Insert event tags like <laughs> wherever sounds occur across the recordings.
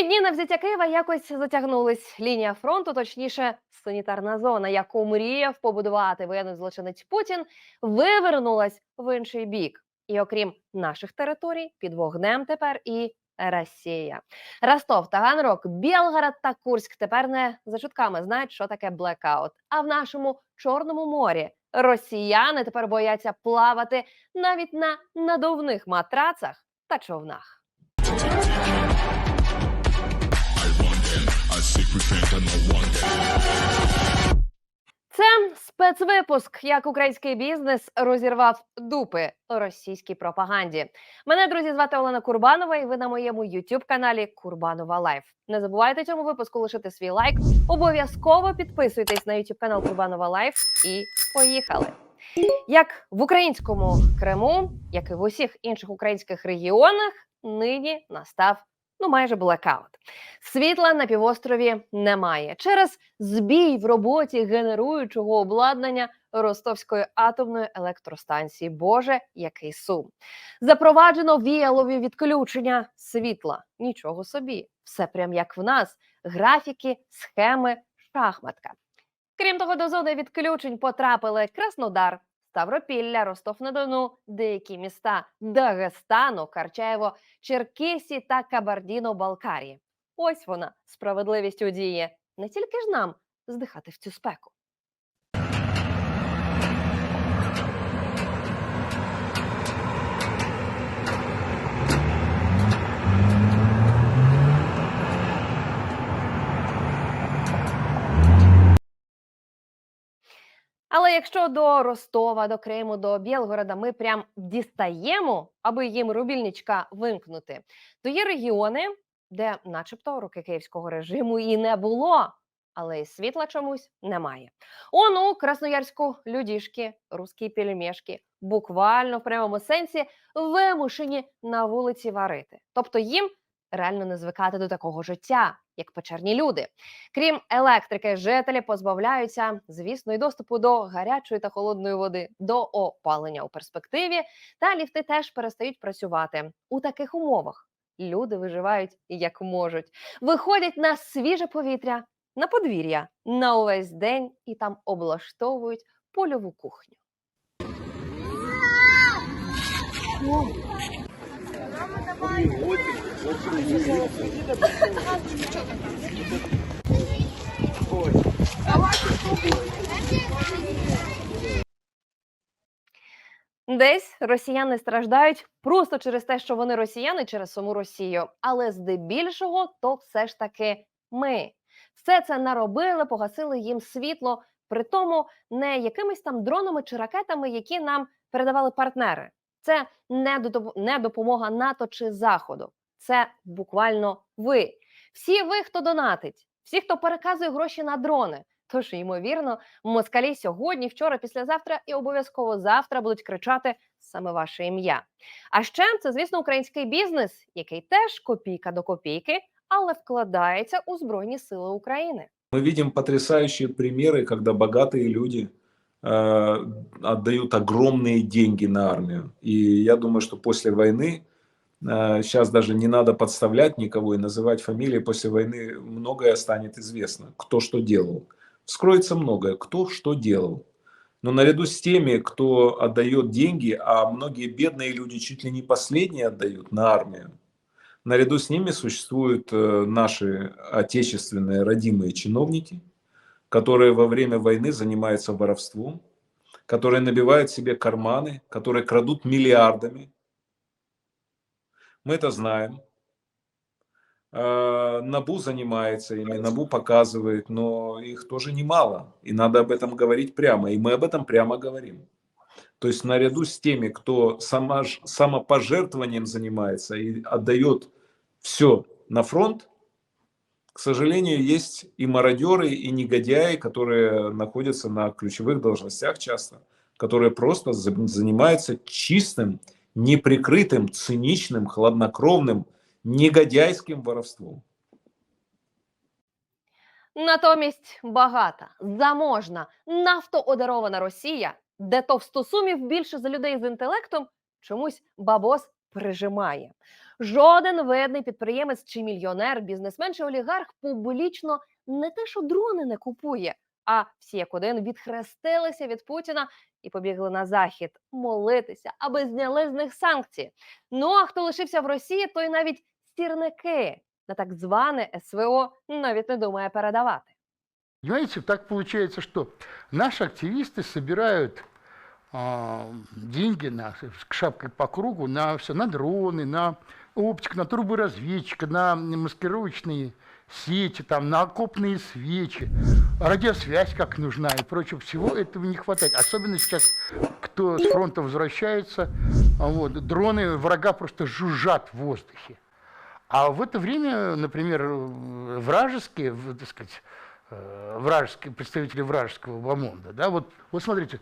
Три дні на взяття Києва якось затягнулись. Лінія фронту, точніше, санітарна зона, яку мріяв побудувати воєнний злочинець Путін, вивернулась в інший бік. І окрім наших територій, під вогнем тепер і Росія. Ростов, Таганрог, Білгород та Курськ тепер не за чутками знають, що таке блекаут. А в нашому Чорному морі росіяни тепер бояться плавати навіть на надувних матрацах та човнах. Це спецвипуск, як український бізнес розірвав дупи російській пропаганді. Мене друзі звати Олена Курбанова, і ви на моєму youtube каналі Курбанова Лайф. Не забувайте цьому випуску лишити свій лайк. Обов'язково підписуйтесь на youtube канал Курбанова Лайф і поїхали. Як в українському Криму, як і в усіх інших українських регіонах, нині настав ну майже блекаут. Світла на півострові немає через збій в роботі генеруючого обладнання Ростовської атомної електростанції. Боже, який сум! Запроваджено віялові відключення світла. Нічого собі, все прям як в нас: графіки, схеми, шахматка. Крім того, до зони відключень потрапили Краснодар, Ставропілля, Ростов-на-Дону, деякі міста Дагестану, Карчаєво, Черкесі та Кабардіно-Балкарії. Ось вона, справедливість у дії. Не тільки ж нам здихати в цю спеку. Але якщо до Ростова, до Криму, до Білгорода ми прям дістаємо, аби їм рубільничка вимкнути, то є регіони, де, начебто, руки київського режиму і не було, але і світла чомусь немає. Он у Красноярську людішки, русські пельмешки, буквально в прямому сенсі вимушені на вулиці варити. Тобто їм реально не звикати до такого життя, як печерні люди. Крім електрики, жителі позбавляються, звісно, і доступу до гарячої та холодної води, до опалення у перспективі. Та ліфти теж перестають працювати у таких умовах. Люди виживають як можуть, виходять на свіже повітря, на подвір'я на увесь день і там облаштовують польову кухню. Десь росіяни страждають просто через те, що вони росіяни через саму Росію. Але здебільшого, то все ж таки ми. Все це наробили, погасили їм світло, при тому не якимись там дронами чи ракетами, які нам передавали партнери. Це не допомога НАТО чи Заходу Це буквально ви. Всі ви, хто донатить, всі, хто переказує гроші на дрони. Тож, ймовірно, москалі сьогодні, вчора, післязавтра і обов'язково завтра будуть кричати саме ваше ім'я. А ще це, звісно, український бізнес, який теж копійка до копійки, але вкладається у Збройні Сили України. Мы видим потрясающие примеры, когда богатые люди э, отдают огромные деньги на армию. И я думаю, что после войны, э, сейчас даже не надо подставлять никого и называть фамилии, после войны многое станет известно, кто что делал. Вскроется многое, кто что делал. Но наряду с теми, кто отдает деньги, а многие бедные люди чуть ли не последние отдают на армию, Наряду с ними существуют э, наши отечественные родимые чиновники, которые во время войны занимаются воровством, которые набивают себе карманы, которые крадут миллиардами. Мы это знаем. Э, Набу занимается ими, Набу показывает, но их тоже немало. И надо об этом говорить прямо. И мы об этом прямо говорим. То есть наряду с теми, кто сама, самопожертвованием занимается и отдает все на фронт, к сожалению, есть и мародеры, и негодяи, которые находятся на ключевых должностях часто, которые просто занимаются чистым, неприкрытым, циничным, хладнокровным, негодяйським воровством. Натомість багата, заможна, нафтоодарована Росія, де товстосумів більше за людей з інтелектом, чомусь бабос прижимає. Жоден видний підприємець чи мільйонер, бізнесмен чи олігарх публічно не те, що дрони не купує, а всі як один відхрестилися від Путіна і побігли на захід молитися, аби зняли з них санкції. Ну а хто лишився в Росії, той навіть стірники на так зване СВО навіть не думає передавати. Понимаете, так получается, что наши активисты собирают а, деньги на, к шапкой по кругу на все, на дроны, на оптику, на труборазведчика, на маскировочные сети, там, на окопные свечи, радиосвязь как нужна и прочего. Всего этого не хватает. Особенно сейчас, кто с фронта возвращается, вот, дроны врага просто жужжат в воздухе. А в это время, например, вражеские, так сказать, э, вражеские, представители вражеского бомонда, да, вот, вот смотрите,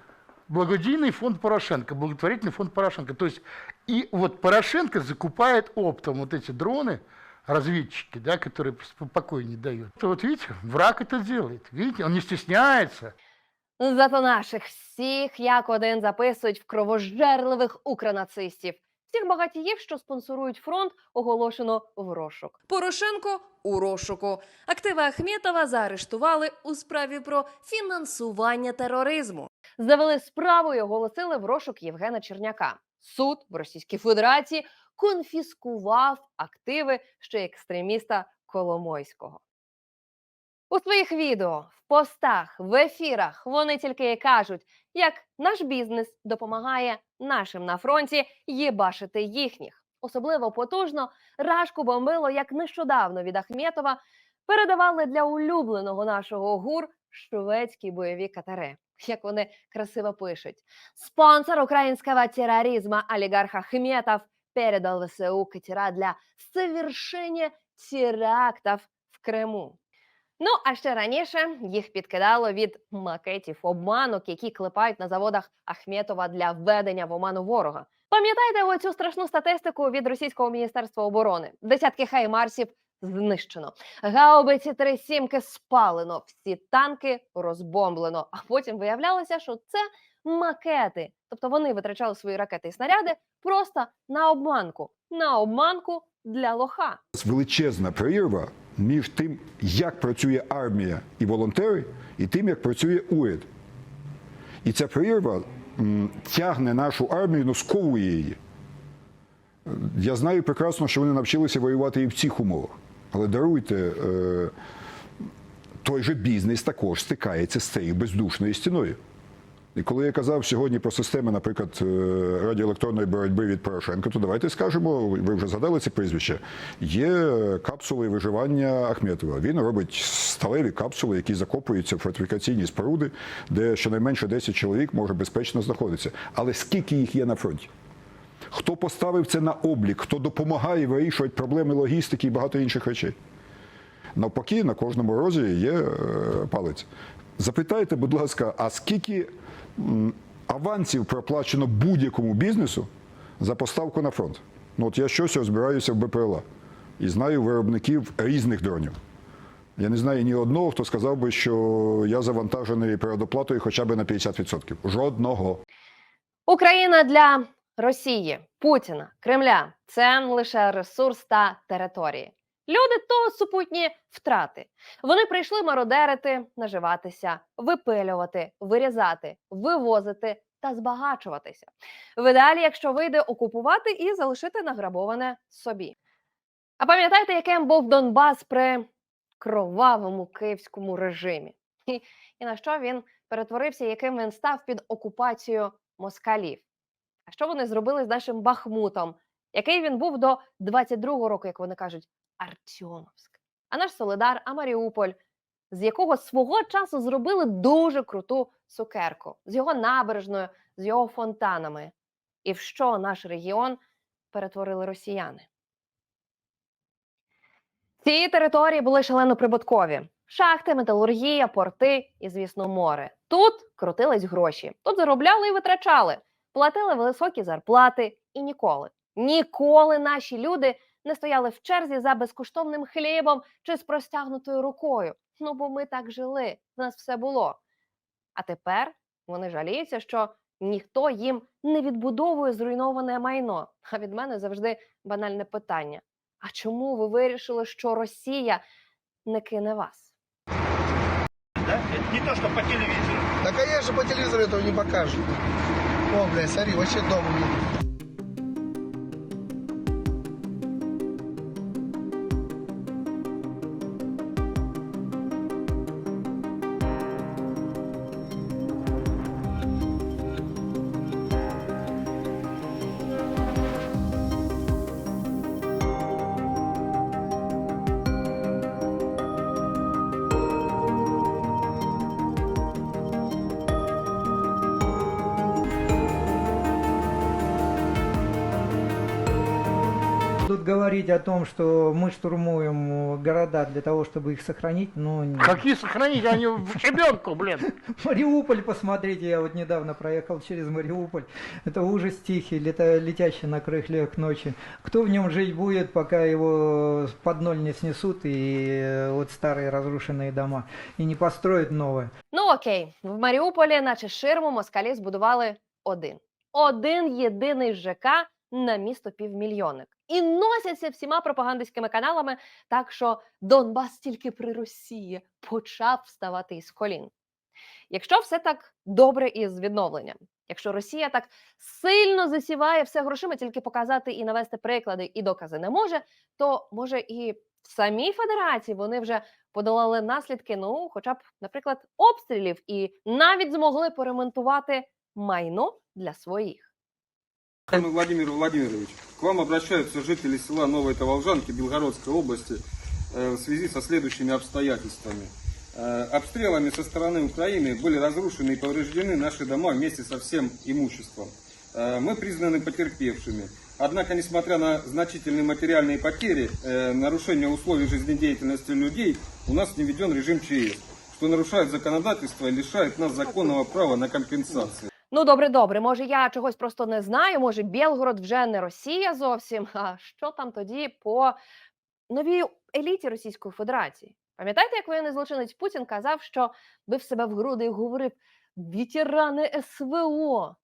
благодійный фонд Порошенко, благотворительный фонд Порошенко. То есть и вот Порошенко закупает оптом вот эти дроны, разведчики, да, которые покоя не дают. То вот видите, враг это делает. Видите, он не стесняется. Зато наших всіх як один записують в кровожерливих укронацистів. Всіх багатіїв, що спонсорують фронт, оголошено в розшук. Порошенко у розшуку. Активи Ахметова заарештували у справі про фінансування тероризму. Завели справу і оголосили в розшук Євгена Черняка. Суд в Російській Федерації конфіскував активи ще екстреміста Коломойського. У своїх відео, в постах, в ефірах вони тільки і кажуть, як наш бізнес допомагає нашим на фронті їбашити їхніх. Особливо потужно рашку бомбило, як нещодавно від Ахметова передавали для улюбленого нашого гур шведські бойові катери. Як вони красиво пишуть. Спонсор украинского терроризма олигарх Ахметов передал ВСУ катера для совершения терактов в Криму. Ну, а ще раніше їх підкидало від макетів обманок, які клепають на заводах Ахметова для введення в оману ворога. Пам'ятаєте оцю страшну статистику від російського міністерства оборони? Десятки хаймарсів знищено, гаубиці три сімки спалено, всі танки розбомблено. А потім виявлялося, що це макети. Тобто вони витрачали свої ракети і снаряди просто на обманку, на обманку для лоха. величезна прірва між тим, як працює армія і волонтери, і тим, як працює уряд. І ця прірва м, тягне нашу армію, ну сковує її. Я знаю прекрасно, що вони навчилися воювати і в цих умовах. Але даруйте, е, той же бізнес також стикається з цією бездушною стіною. І коли я казав сьогодні про системи, наприклад, е, радіоелектронної боротьби від Порошенка, то давайте скажемо, ви вже згадали це прізвище. Є капсули виживання Ахметова. Він робить сталеві капсули, які закопуються в фортифікаційні споруди, де щонайменше 10 чоловік може безпечно знаходитися. Але скільки їх є на фронті? Хто поставив це на облік, хто допомагає вирішувати проблеми логістики і багато інших речей? Навпаки, на кожному розі є е, палець. Запитайте, будь ласка, а скільки авансів проплачено будь-якому бізнесу за поставку на фронт? Ну, от я щось розбираюся в БПЛА і знаю виробників різних дронів. Я не знаю ні одного, хто сказав би, що я завантажений передоплатою хоча б на 50%. Жодного. Україна для Росії, Путіна, Кремля це лише ресурс та території. Люди то супутні втрати. Вони прийшли мародерити, наживатися, випилювати, вирізати, вивозити та збагачуватися. В ідеалі, якщо вийде окупувати і залишити награбоване собі. А пам'ятаєте, яким був Донбас при кровавому київському режимі? І, і на що він перетворився, яким він став під окупацією москалів? А що вони зробили з нашим Бахмутом, який він був до 22-го року, як вони кажуть, Артемовськ. А наш Солидар, а Маріуполь, з якого свого часу зробили дуже круту цукерку, з його набережною, з його фонтанами. І в що наш регіон перетворили росіяни? Ці території були шалено прибуткові: шахти, металургія, порти і, звісно, море. Тут крутились гроші, тут заробляли і витрачали, платили високі зарплати і ніколи, ніколи наші люди не стояли в черзі за безкоштовним хлібом чи з простягнутою рукою. Ну бо ми так жили, в нас все було. А тепер вони жаліються, що ніхто їм не відбудовує зруйноване майно. А від мене завжди банальне питання: а чому ви вирішили, що Росія не кине вас? Да? Это не то, что по телевизору. Да, конечно, по телевизору этого не покажут. О, блядь, смотри, вообще дом говорить о том, что мы штурмуем э, города для того, чтобы их сохранить, но не- Какие сохранить, они в щебенку, <laughs> блин. Мариуполь, посмотрите, я вот недавно проехал через Мариуполь. Это ужас тихий, лета- летящий на крыльях ночи. Кто в нем жить будет, пока его под ноль не снесут и э, вот старые разрушенные дома и не построят новые? Ну окей, в Маріуполі, наче ширму, москалі збудували один. Один єдиний ЖК на місто півмільйонник. І носяться всіма пропагандистськими каналами, так що Донбас тільки при Росії почав вставати із колін. Якщо все так добре із відновленням, якщо Росія так сильно засіває все грошима, тільки показати і навести приклади і докази не може, то може і в самій федерації вони вже подолали наслідки, ну, хоча б, наприклад, обстрілів, і навіть змогли поремонтувати майно для своїх. Уважаемый Владимир Владимирович, к вам обращаются жители села Новой Таволжанки Белгородской области э, в связи со следующими обстоятельствами. Э, Обстрелами со стороны Украины были разрушены и повреждены наши дома вместе со всем имуществом. Э, Мы признаны потерпевшими. Однако, несмотря на значительные материальные потери, нарушение условий жизнедеятельности людей, у нас не введен режим ЧС, что нарушает законодательство и лишает нас законного права на компенсацию. Ну, добре, добре. Може, я чогось просто не знаю. Може, Білгород вже не Росія зовсім. <laughs> А що там тоді по новій еліті Російської Федерації? Пам'ятаєте, як воєнний злочинець Путін казав, що бив себе в груди і говорив: ветерани СВО,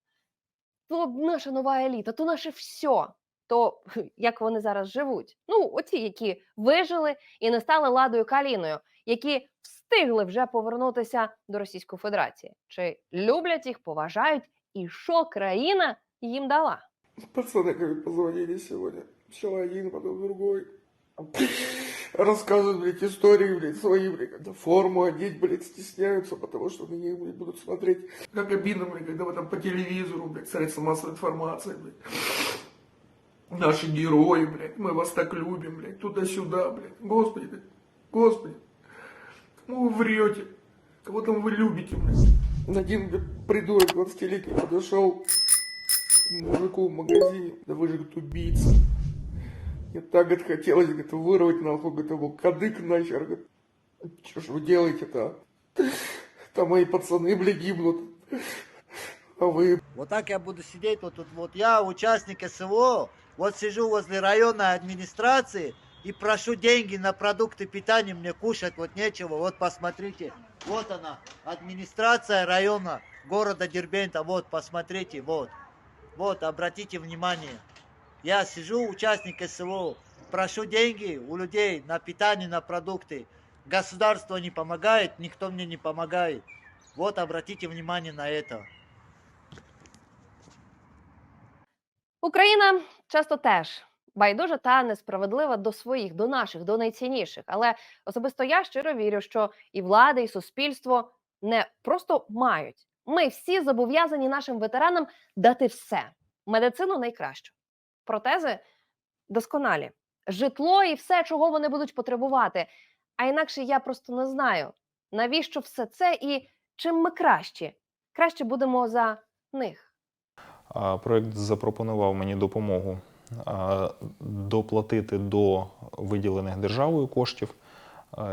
то наша нова еліта, то наше все. То <laughs> як вони зараз живуть? Ну, оці, які вижили і не стали ладою каліною, які встигли вже повернутися до Російської Федерації. Чи люблять їх, поважають, і що країна їм дала? Пацаны как позвонили сегодня. Сначала один, потом другой. Рассказывают, блядь, истории, блядь, свои, блядь, когда форму одеть, блядь, стесняются, потому что на них, блядь, будут смотреть. Как обидно, блядь, когда вы там по телевизору, блядь, средства массовой информации, блядь. Наши герои, блядь, мы вас так любим, блядь, туда-сюда, блядь. Господи, блядь, господи. Кому вы врете? Кого там вы любите, блядь? Один, блядь, придурок 20-летний подошел к мужику в магазине. Да вы же, говорит, убийца. Мне так, говорит, хотелось, говорит, вырвать нахуй, говорит, его кадык нахер, говорит. Что ж вы делаете-то, а? Там мои пацаны, блядь, гибнут. А вы, Вот так я буду сидеть вот тут. Вот я участник СВО, вот сижу возле районной администрации и прошу деньги на продукты питания, мне кушать вот нечего. Вот посмотрите, вот она, администрация района города Дербента, вот посмотрите, вот. Вот, обратите внимание. Я сижу, участник СВО, прошу деньги у людей на питание, на продукты. Государство не помогает, никто мне не помогает. Вот, обратите внимание на это. Україна часто теж байдужа та несправедлива до своїх, до наших, до найцінніших. Але особисто я щиро вірю, що і влада, і суспільство не просто мають. Ми всі зобов'язані нашим ветеранам дати все: медицину найкращу, протези досконалі, житло і все, чого вони будуть потребувати. А інакше я просто не знаю, навіщо все це і чим ми кращі. Краще будемо за них. Проект запропонував мені допомогу доплатити до виділених державою коштів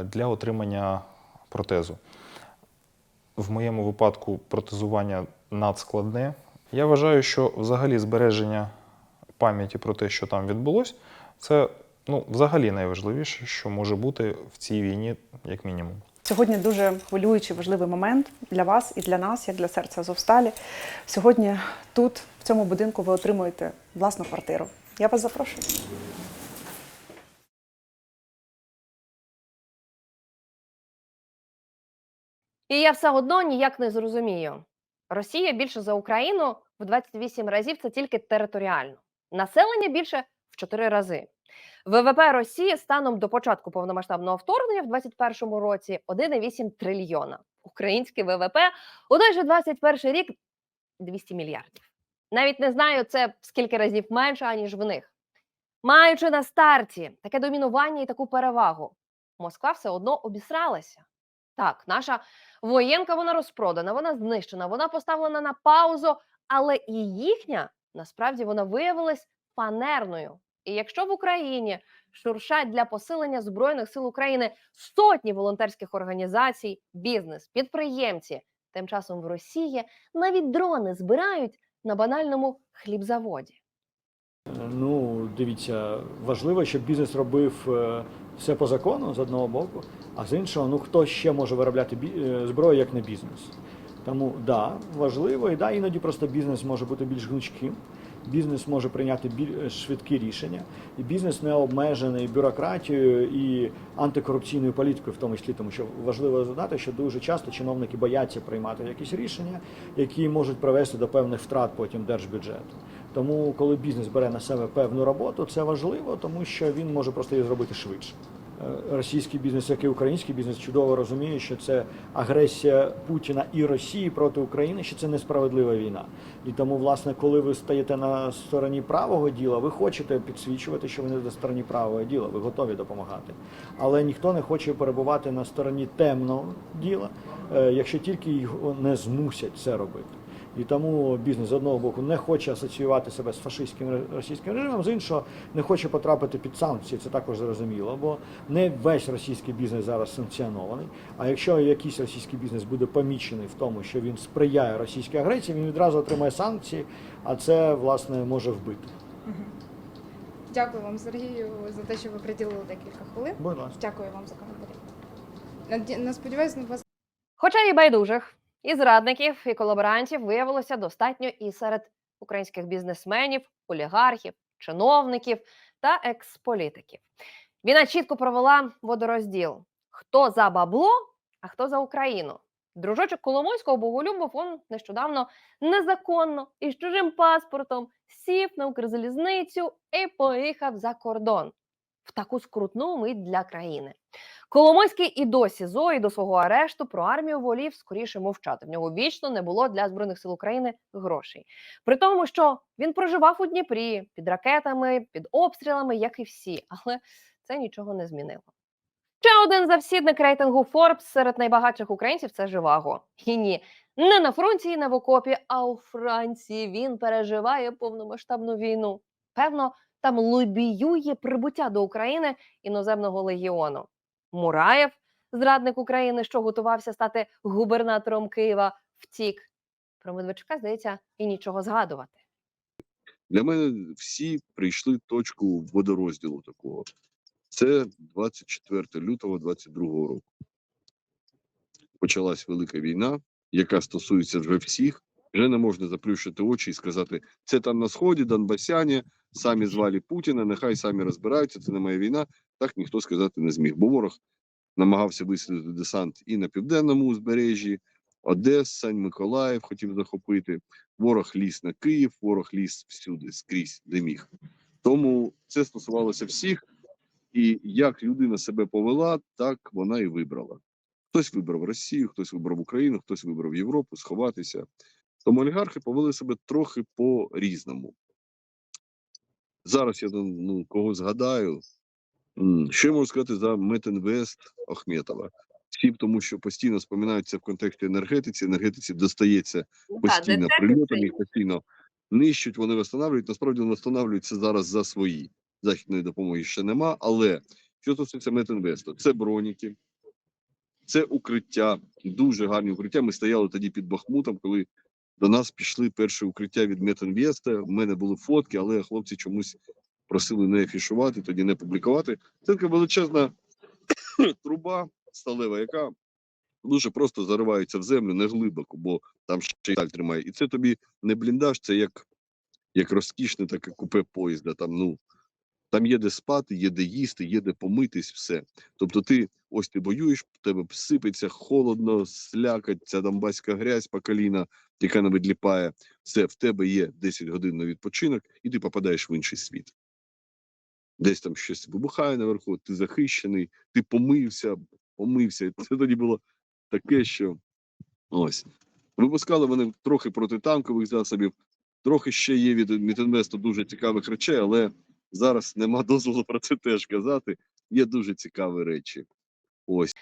для отримання протезу. В моєму випадку протезування надскладне. Я вважаю, що взагалі збереження пам'яті про те, що там відбулось, це ну, взагалі найважливіше, що може бути в цій війні, як мінімум. Сьогодні дуже хвилюючий важливий момент для вас і для нас, як для серця Азовсталі. Сьогодні тут, в цьому будинку, ви отримуєте власну квартиру. Я вас запрошую. І я все одно ніяк не зрозумію. Росія більше за Україну в 28 разів це тільки територіально. Населення більше в 4 рази. ВВП Росії станом до початку повномасштабного вторгнення в 2021 році 1,8 трильйона. Український ВВП у той же 21 рік 200 мільярдів. Навіть не знаю, це скільки разів менше, аніж в них. Маючи на старті таке домінування і таку перевагу, Москва все одно обісралася. Так, наша воєнка вона розпродана, вона знищена, вона поставлена на паузу, але і їхня насправді вона виявилась фанерною. І якщо в Україні шуршать для посилення збройних сил України сотні волонтерських організацій, бізнес, підприємці, тим часом в Росії навіть дрони збирають на банальному хлібзаводі. Ну, дивіться, важливо, щоб бізнес робив е, все по закону з одного боку, а з іншого, ну хто ще може виробляти е, зброю, як не бізнес. Тому да, важливо, і да, іноді просто бізнес може бути більш гнучким. Бізнес може прийняти біль- швидкі рішення, і бізнес не обмежений бюрократією і антикорупційною політикою, в тому числі, тому що важливо задати, що дуже часто чиновники бояться приймати якісь рішення, які можуть привести до певних втрат потім держбюджету. Тому, коли бізнес бере на себе певну роботу, це важливо, тому що він може просто її зробити швидше. Е, Російський бізнес, як і український бізнес, чудово розуміє, що це агресія Путіна і Росії проти України, що це несправедлива війна. І тому, власне, коли ви стаєте на стороні правого діла, ви хочете підсвічувати, що ви не на стороні правого діла, ви готові допомагати. Але ніхто не хоче перебувати на стороні темного діла, е, якщо тільки його не змусять це робити. І тому бізнес з одного боку не хоче асоціювати себе з фашистським російським режимом, з іншого не хоче потрапити під санкції. Це також зрозуміло, бо не весь російський бізнес зараз санкціонований. А якщо якийсь російський бізнес буде помічений в тому, що він сприяє російській агресії, він відразу отримає санкції, а це власне може вбити. Дякую вам, Сергію, за те, що ви приділили декілька хвилин. Будь ласка. Дякую вам за коментарі. Наді- Не сподіваюся на вас. Хоча і байдужих, і зрадників, і колаборантів виявилося достатньо і серед українських бізнесменів, олігархів, чиновників та експолітиків. Війна чітко провела водорозділ: хто за бабло, а хто за Україну. Дружочок Коломойського Боголюбов он нещодавно незаконно і з чужим паспортом сів на Укрзалізницю і поїхав за кордон в таку скрутну мить для країни. Коломойський і до СІЗО, і до свого арешту про армію волів скоріше мовчати. В нього вічно не було для збройних сил України грошей. При тому, що він проживав у Дніпрі під ракетами, під обстрілами, як і всі, <laughs> але це нічого не змінило. Ще один завсідник рейтингу Forbes серед найбагатших українців це Живаго. І ні, не на фронті і не в окопі, а у Франції він переживає повномасштабну війну. Певно, там лобіює прибуття до України іноземного легіону. Мураєв, зрадник України, що готувався стати губернатором Києва, втік. Про Медведчука, здається, і нічого згадувати. Для мене всі прийшли точку водорозділу такого. Це 24 лютого 22 року. Почалась велика війна, яка стосується вже всіх. Вже не можна заплющити очі і сказати, це там на сході, Донбасяні, самі звалі Путіна, нехай самі розбираються, це не моя війна. Так ніхто сказати не зміг. Бо ворог намагався висадити десант і на південному узбережжі, Одеса, Миколаїв хотів захопити. Ворог ліз на Київ, ворог ліз всюди скрізь, де міг. Тому це стосувалося всіх, і як людина себе повела, так вона і вибрала. Хтось вибрав Росію, хтось вибрав Україну, хтось вибрав Європу, сховатися. Тому олігархи повели себе трохи по-різному. Зараз я ну, кого згадаю. Що я можу сказати за Метинвест Ахметова? Всі, тому що постійно споминаються в контексті енергетиці. Енергетиці достається постійно прильотами, їх постійно нищуть, вони встановлюють. Насправді вони встановлюються зараз за свої. Західної допомоги ще нема. Але що стосується Метинвесту, це броніки, це укриття, дуже гарні укриття. Ми стояли тоді під Бахмутом, коли до нас пішли перші укриття від Метінвеста. У мене були фотки, але хлопці чомусь просили не афішувати, тоді не публікувати. Це така величезна <coughs> труба сталева, яка дуже просто заривається в землю не глибоко, бо там ще й даль тримає. І це тобі не бліндаж, це як, як розкішне таке купе поїзда. Там, ну, там є де спати, є де їсти, є де помитись, все. Тобто ти ось ти воюєш, тебе сипеться холодно, слякать, ця донбаська грязь по коліна, яка не відліпає. Все, в тебе є 10 годин на відпочинок, і ти попадаєш в інший світ. Десь там щось вибухає наверху, ти захищений, ти помився, помився. Це тоді було таке, що ось. Випускали вони трохи протитанкових засобів, трохи ще є від Мітинвесту дуже цікавих речей, але зараз нема <laughs> дозволу про це теж казати. Є дуже цікаві речі. Ось.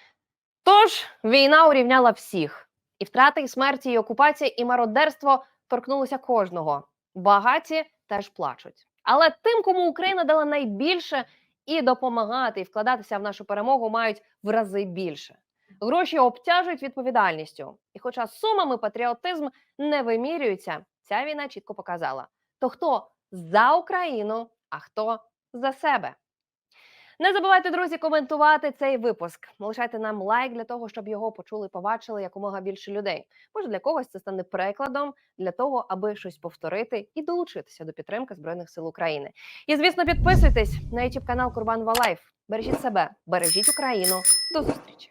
Тож війна урівняла всіх, і втрати, і смерті, і окупація, і мародерство торкнулося кожного. Багаті теж плачуть. Але тим, кому Україна дала найбільше, і допомагати, і вкладатися в нашу перемогу мають в рази більше. Гроші обтяжують відповідальністю. І хоча сумами патріотизм не вимірюється, ця війна чітко показала: то хто за Україну, а хто за себе. Не забувайте, друзі, коментувати цей випуск. Лишайте нам лайк для того, щоб його почули побачили якомога більше людей. Може, для когось це стане прикладом для того, аби щось повторити і долучитися до підтримки Збройних сил України. І, звісно, підписуйтесь на YouTube канал Курбанова Лайф. Бережіть себе, бережіть Україну. До зустрічі!